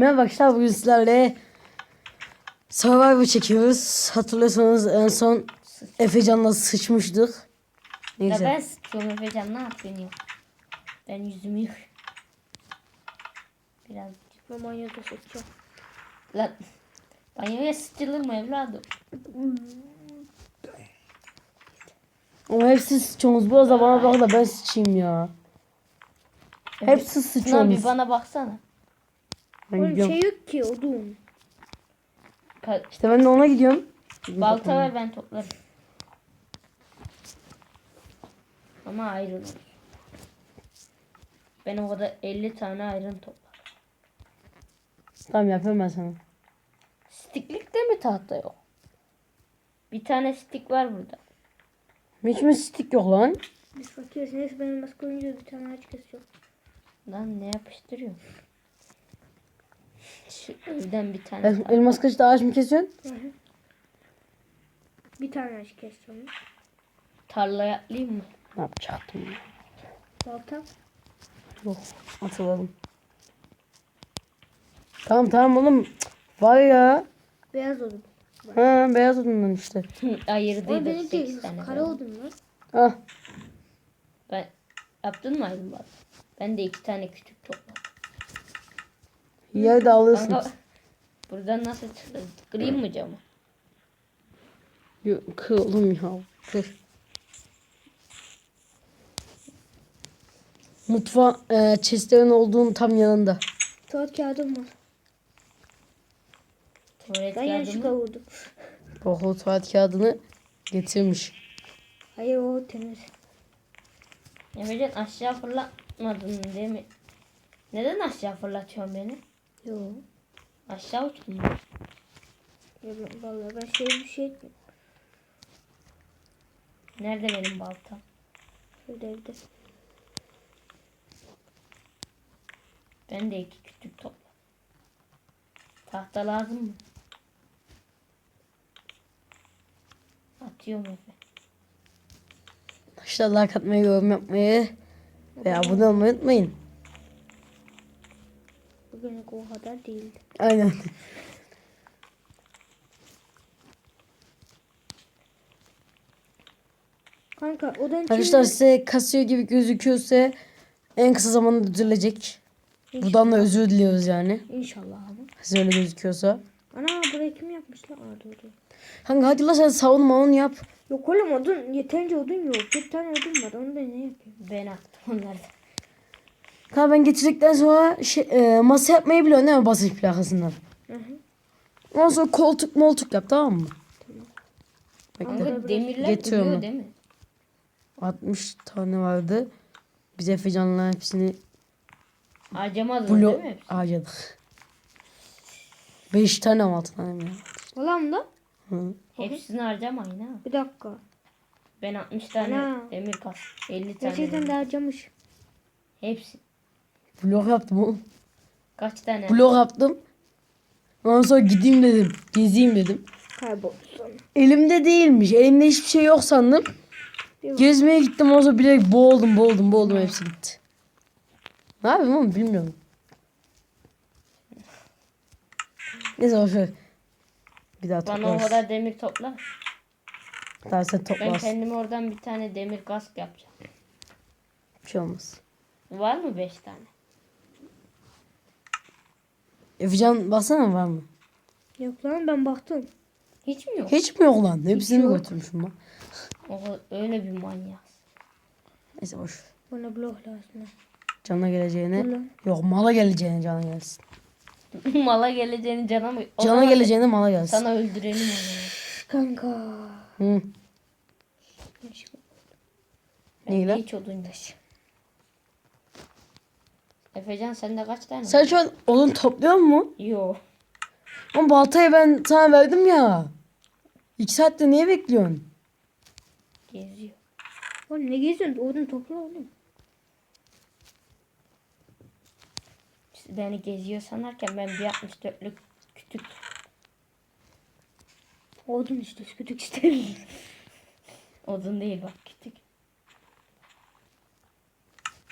Merhaba arkadaşlar bugün sizlerle Survivor çekiyoruz. Hatırlıyorsanız en son Efecan'la sıçmıştık. Ya Neyse. ben sıkıyorum Efecan ne yapıyorsun ya? Ben yüzümü yık. Biraz. Ben banyoda sıçacağım. Lan. Banyoya sıçılır mı evladım? Ama hepsi sıçıyorsunuz. Biraz da bana bak da ben sıçayım ya. Hepsi sıçıyorsunuz. bir bana baksana. Ben Oğlum gidiyorum. şey yok ki odun. Ka- İşte ben de ona gidiyorum. Balta ver ben toplarım. Ama ayrılır. Ben o kadar 50 tane ayrın toplarım. Tamam yapıyorum ben sana. Stiklikte mi tahta yok? Bir tane stik var burada. Hiç mi stick yok lan? Biz fakiriz. Neyse benim oyuncu bir tane ağaç kesiyor. Lan ne yapıştırıyor? Şu evden bir tane El- Elmas kılıçla ağaç mı kesiyorsun? Bir tane ağaç keseceğim. tarlaya atlayayım mı? Ne yapacaktım ya? Balta. Yok hatırladım. Tamam tamam oğlum. Var ya. Beyaz odun. Ha beyaz odundan işte. Oğlum Ayırdıydık benim 8 de tane. kara odun var. Ah. Ben yaptın mı bak? Ben de iki tane küçük topladım. Yerde alırsın. Kanka buradan nasıl çıkacağız? Kırayım mı camı? Yok, Kır oğlum ya. Kır. Mutfağı e, chestlerin olduğun tam yanında. Saat kağıdım var. Tuvalet Ben yanlışlıkla vurdum. Okul tuvalet kağıdını getirmiş. Hayır o temiz. Efecan aşağı fırlatmadın değil mi? Neden aşağı fırlatıyorsun beni? Yo. Aşağı uçtun mu? Ya ben- Vallahi ben şey bir şey etmiyorum. Nerede benim baltam? Şöyle evde. Ben de iki küçük topladım. Tahta lazım mı? Atıyorum Efe. Arkadaşlar like atmayı, yorum yapmayı ve abone olmayı unutmayın. Bugünlük o kadar değildi. Aynen. Kanka odanın Arkadaşlar size kasıyor gibi gözüküyorsa en kısa zamanda düzelecek. Buradan da özür diliyoruz yani. İnşallah ama. Size öyle gözüküyorsa. Ana burayı kim yapmış lan? Aa doğru. Kanka hadi la sen savunma onu yap. Yok oğlum odun yeterince odun yok. Bir tane odun var onu da ne yapayım? Ben attım onları. Kanka ben getirdikten sonra şey, e, masa yapmayı biliyorsun değil mi basınç plakasından? Hı hı. Ondan sonra koltuk moltuk yap tamam mı? Bekle. Kanka demirler Getiriyorum duruyor değil mi? 60 tane vardı. Biz Efecan'la hepsini Harcamadın blo değil mi? harcadık. 5 tane mi 6 tane mi ya? Ulan da Hı. Hepsini harcamayın ha. bir dakika. Ben 60 tane Ana. demir kas. 50 tane. Gerçekten de harcamış. Hepsi. Blok yaptım oğlum. Kaç tane? Blok yaptım. Ondan sonra gideyim dedim. Gezeyim dedim. Kayboldu sonra. Elimde değilmiş. Elimde hiçbir şey yok sandım. Gezmeye gittim ondan sonra bilerek boğuldum boğuldum boğuldum hepsi gitti. Ne yapayım oğlum bilmiyorum. Neyse boşver. Bir daha Bana o toplarız. kadar demir topla. Daha sen Ben toplarsın. kendime oradan bir tane demir kask yapacağım. Bir şey olmaz. Var mı 5 tane? Efecan baksana var mı? Yok lan ben baktım. Hiç mi yok? Hiç mi yok lan? Hepsini mi yok. götürmüşüm ben? O, öyle bir manyak. Neyse boş. Bana blok lazım. Cana geleceğine. Lan. Yok mala geleceğine cana gelsin. Mala geleceğini cana mı? O Cana geleceğine mala gelsin. Sana öldürelim onu. Kanka. Hı. Lan? Hiç odun yok. Efecan sende kaç tane? Sen şu an odun topluyor mu? Yo. Ama baltayı ben sana verdim ya. İki saatte niye bekliyorsun? Geziyor. Oğlum ne geziyorsun? Odun topla oğlum. İşte beni geziyor sanarken ben bir 64'lük kütük Odun işte küçük istemiyorum. odun değil bak kütük.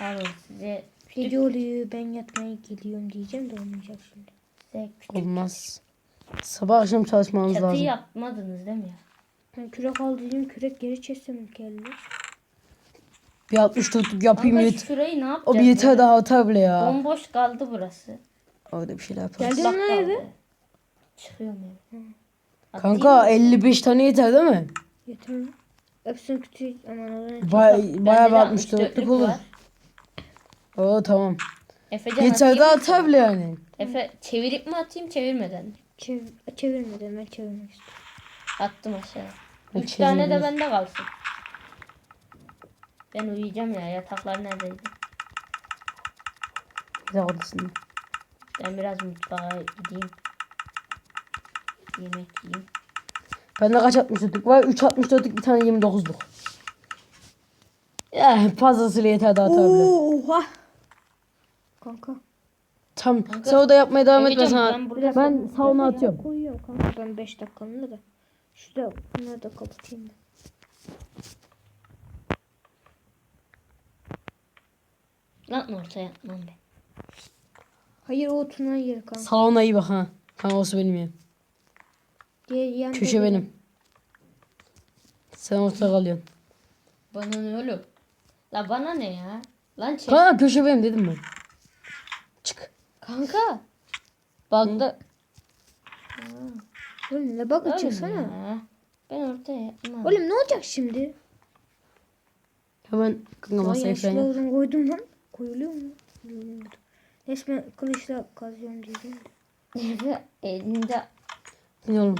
Alın size kütük Gece oluyor ben yatmaya gidiyorum diyeceğim de olmayacak şimdi. Size küçük Olmaz. Sabah akşam çalışmamız çatıyı lazım. yapmadınız değil mi ya? Ben kürek al dedim kürek geri çeksem geldi. Bir 64'lük yapayım Kanka yet. şurayı ne yapacağız? O bir yeter ya? daha atar bile ya. Bomboş kaldı burası. Orada bir şeyler yaparız. Geldin mi kaldı. eve? Çıkıyorum eve. Kanka 55 tane yeter değil mi? Yeter mi? Hepsini küçük aman Allah'ın. Bay, bayağı bir Bende de 64'lük 64'lük olur. var. Oo tamam. Efecan Yeter atayım daha mı? atar bile yani. Efe çevirip mi atayım çevirmeden mi? Çev çevirmeden ben çevirmek istiyorum. Attım aşağı. Ben Üç tane de bende kalsın. Ben uyuyacağım ya. Yataklar neredeydi? Güzel odasında. Ben biraz mutfağa gideyim. Yemek yiyeyim. Bende kaç 64'lük var? 3 64'lük bir tane 29'luk. Ya fazlasıyla yeter daha atar bile. Oha. Kanka. Tamam. Sen orada yapmaya devam et ben Efecan, sana. ben burada Ben salona atıyorum. Koyuyorum kanka ben 5 dakikalığına da. Şurada bunları da kapatayım ben. Lan ortaya atmam ben. Hayır o Tuna yer kanka. Salona iyi bak ha. Kanka olsun benim yerim. Diğer yan Köşe benim. Sen ortada kalıyorsun. Bana ne oğlum? La bana ne ya? Lan çek. Kanka köşe benim dedim ben. Kanka. Bug'da. Oğlum ne bak ya. Ben ortaya yapmam. Oğlum ne olacak şimdi? Hemen kanka masaya falan yaşlılardan koydum lan. Koyuluyor mu? Koyuluyordu. Neyse ben kılıçla kazıyorum diyeceğim. Efe elinde Ne oğlum?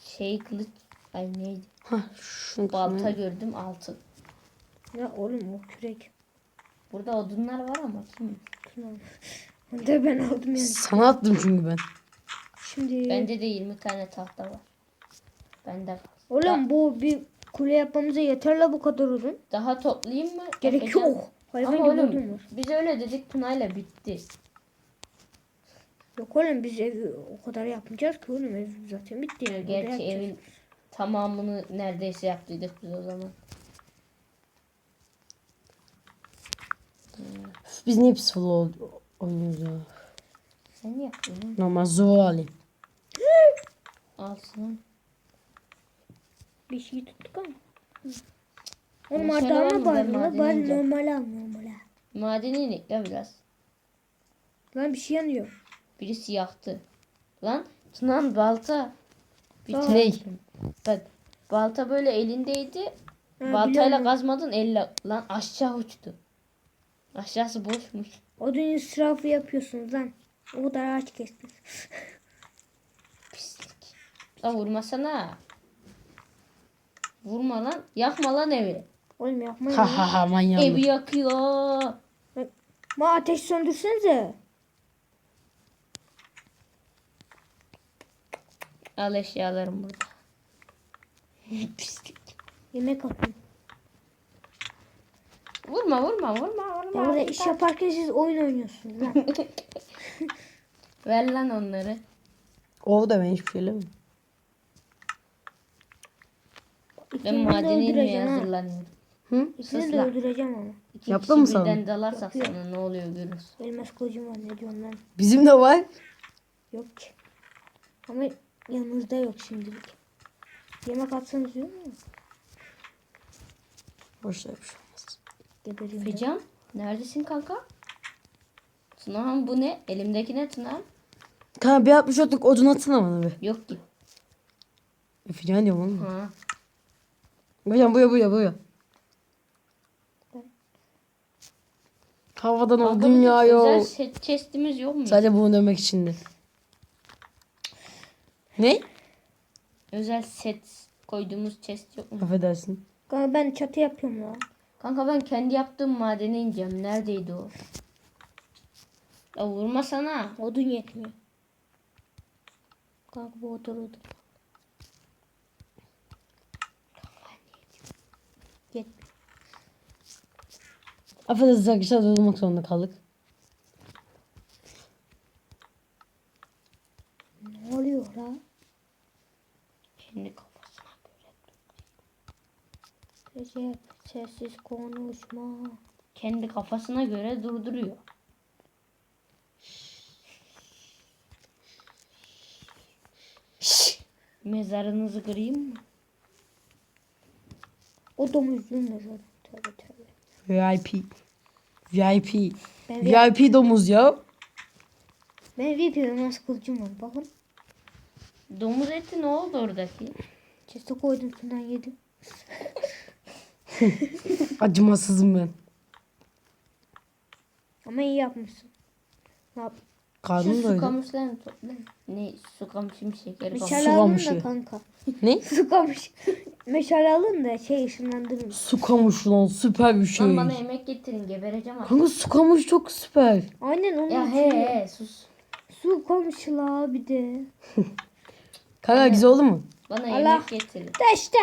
şey kılıç. Ay neydi? Ha şunu Balta gördüm altın. Ya oğlum o kürek. Burada odunlar var ama kim? Onu da ben aldım yani. Sana attım çünkü ben. Şimdi Bende de 20 tane tahta var. Bende var. oğlum bu bir kule yapmamıza yeter la bu kadar uzun. Daha toplayayım mı? Gerek yok. Hayvan Ama gibi oğlum odun var. biz öyle dedik Tuna'yla bitti. Yok oğlum biz evi o kadar yapmayacağız ki oğlum ev zaten bitti yani. Burada Gerçi yapacağız. evin tamamını neredeyse yaptıydık biz o zaman. Biz niye pis full ya? Sen Normal zor alayım. Alsın. Bir şey tuttuk ama. Oğlum şöyle arda var mı? bari Ben normal al normal al. Madeni inek la biraz. Lan bir şey yanıyor. Birisi yaktı. Lan Tuna'nın balta. Bir tane. Bak balta böyle elindeydi. Ha, Baltayla biliyorum. kazmadın elle. Lan aşağı uçtu. Aşağısı boşmuş. Odun israfı yapıyorsunuz lan. O kadar ağaç kestiniz. Pislik. Lan vurmasana. Vurma lan. Yakma lan evi. Oğlum yapmayın. Ha ha ha manyak. Evi yakıyor. Ma ateş söndürsenize. Al eşyalarım burada. Pislik. Yemek atın. Vurma vurma vurma Ya vurma. burada iş yaparken siz oyun oynuyorsunuz lan. Ver lan onları. O da ben hiçbir şey bilmiyorum. Ben İkinizi de madeni inmeye öldüreceğim ha. hazırlanıyorum. Hı? İkinizi de lan. öldüreceğim ama. İki Yaptın kişi mı sen? birden dalarsak Yapıyorum. sana ne oluyor görürüz. Elmas kılıcım var ne diyorsun lan? Bizim de var. Yok ki. Ama yanınızda yok şimdilik. Yemek atsanız yiyor mu? Boş ver bir şey. Gebereyim. ben. Fican neredesin kanka? Tunağım bu ne? Elimdeki ne Tunağım? Kanka bir 64'lük odun atsana bana bir. Yok ki. Fican diyorum oğlum. Ha. Hocam buya buya buya. Havadan Kanka odun bizim yağıyor. Özel set chestimiz yok mu? Sadece bunu demek içindi. Ne? Özel set koyduğumuz chest yok mu? Affedersin. Kanka ben çatı yapıyorum lan. Kanka ben kendi yaptığım madene ineceğim. Neredeydi o? Ya vurma sana. Odun yetmiyor. Kanka bu odun odun. Yetmiyor. Affedersiniz arkadaşlar durdurmak zorunda kaldık. Ne oluyor la? Göre. Recep sessiz konuşma. Kendi kafasına göre durduruyor. Mezarınızı kırayım mı? O domuzluğun mezarı. Tövbe tövbe. VIP. VIP. Ben, VIP domuz ya. ben VIP'im nasıl kılıcım var bakın. Domuz eti ne oldu oradaki? Çeste koydum şundan yedim. Acımasızım ben. Ama iyi yapmışsın. Ne yap? Şu Karnım su doydu. kamışlarını toplayın. Ne su kamışı mı şekeri kamışı? Meşale alın da kanka. Ne? Su kamış. Meşale alın da şey ışınlandırın. Su kamış lan süper bir şey. Lan bana yemek getirin gebereceğim artık. Kanka su kamış çok süper. Aynen onun Ya için he he sus. Su kamışla bir de. Kanka güzel oldu mu? Bana Allah. yemek getirin. Deşte.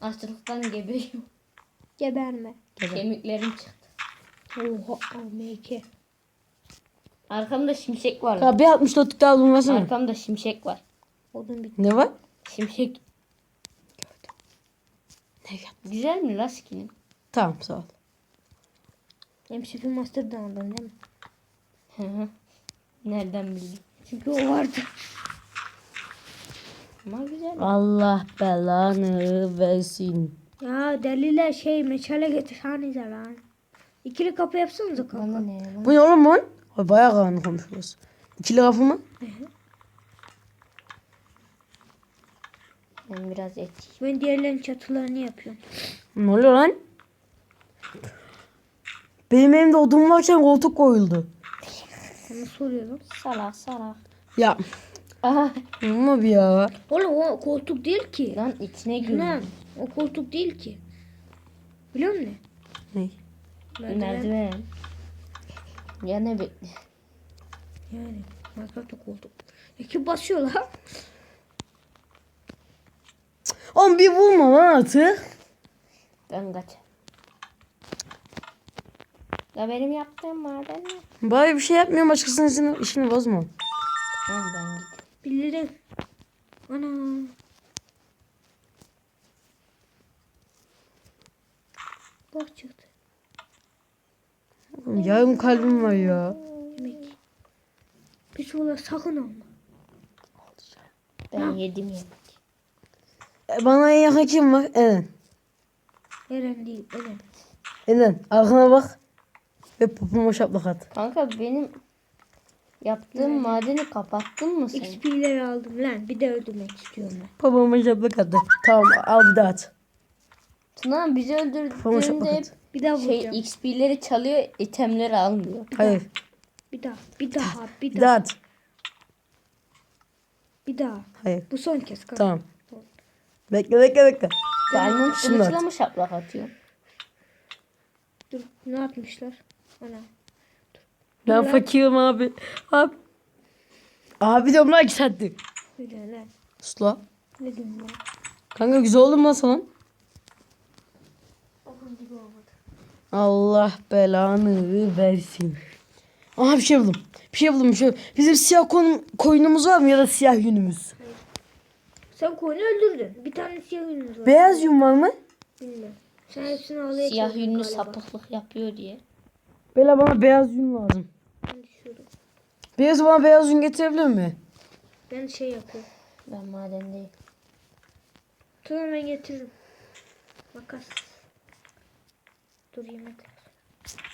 Açlıktan geberiyorum. Geberme. Kemiklerim çıktı. Oha AMK. Arkamda şimşek var. Kanka bir 64'lük daha bulmasana. Arkamda şimşek var. Odun bitti. Ne var? Şimşek. Ne geldi? Güzel mi la skinim? Tamam sağ ol. MC Master'dan aldın değil mi? Hı hı. Nereden bildin? Çünkü o vardı. Ama güzel. Allah belanı versin. Ya deliler şey meşale getirsenize lan. İkili kapı yapsanıza Bana kanka. ne lan? Bu ne oğlum lan? Ay bayağı karanlık olmuş burası. İkili kapı mı? Ben biraz et. Ben diğerlerin çatılarını yapıyorum. Ne oluyor lan? Benim evimde odun varken koltuk koyuldu. Sana soruyorum. Salak salak. Ya Aha. ama bir ya. Oğlum o koltuk değil ki. Lan içine Ne? O koltuk değil ki. Biliyor musun? Ne? Merdiven. Merdiven. Ya ne bekle. Yani Minecraft'ta koltuk. Peki basıyor lan. Oğlum bir bulma lan artık. Ben kaç. Ya benim yaptığım maden mi? Bari bir şey yapmıyorum başkasının işini, işini bozma. Tamam ben gideyim. Bilirim. Ana. Bak çıktı. Yarım kalbim var ya. Yemek. Bir sola sakın alma. Ben yedim yemek. E, Bana en yakın kim var? Eren. Eren değil. Eren. Eren arkana bak. Ve popoma şaplak at. Kanka benim yaptığım madeni kapattın mı sen? XP'leri aldım lan. Bir de öldürmek istiyorum ben. Popoma şaplak at. Tamam al bir daha at. Tuna bizi şaplak öldürdüğünde hep. Bir daha şey vuracağım. XP'leri çalıyor, itemleri almıyor. Hayır. Bir daha. Bir daha. Bir Bir daha. daha at. Bir daha. Hayır. Bu son kez. kanka. Tamam. Bekle bekle bekle. Diamond Şimdi kılıçla at. mı şaplak atıyor? Dur. Ne yapmışlar? Ana. Ben fakirim abi. Abi. Abi diyorum lan iki saattir. Öyle lan. Sus la. Ne diyorsun lan? Kanka güzel oldu mu lan salon? Allah belanı versin. Aha bir şey buldum. Bir şey buldum. Bir şey. Bizim siyah koyun, koyunumuz var mı ya da siyah yünümüz? Sen koyunu öldürdün. Bir tane siyah yünümüz var. Beyaz yün var mı? Bilmiyorum. Sen hepsini alaya Siyah yünlü galiba. sapıklık yapıyor diye. Bela bana beyaz yün lazım. Ben düşüyorum. Beyaz bana beyaz yün getirebilir mi? Ben şey yapıyorum. Ben madendeyim. Tamam ben getiririm. Makas. Dur yemek.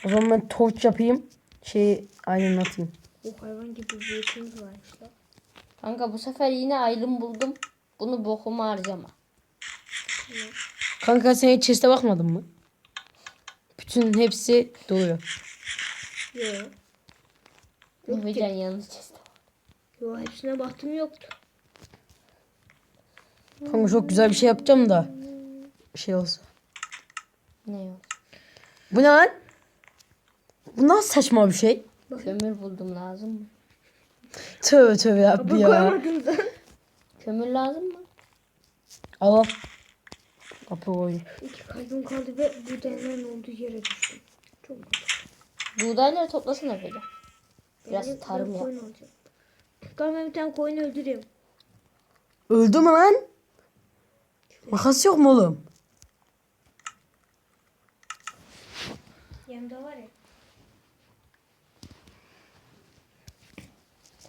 O zaman ben torç yapayım. Şeyi aydınlatayım. O hayvan gibi bir etimiz varmış lan. Kanka bu sefer yine aylım buldum. Bunu bokuma harcama. Kanka sen hiç chest'e bakmadın mı? Bütün hepsi doluyor. Yok. Nurcan yanlış çizdi. Yok hepsine baktım yoktu. Kanka çok güzel bir şey yapacağım da. Şey olsa. Ne yok? Bu ne lan? Bu nasıl saçma bir şey? Kömür buldum lazım mı? Tövbe tövbe ya. Koymadın da. Kömür lazım mı? Al al. Kapı koy. İki kalbim kaldı ve bu denenen olduğu yere düştüm. Çok kötü. Buğdayları toplasana böyle. Biraz Ben- tarım yap. koyun. Tamam ben bir tane koyunu öldüreyim. Öldü mü lan? Makas yok mu oğlum? Yanımda var ya.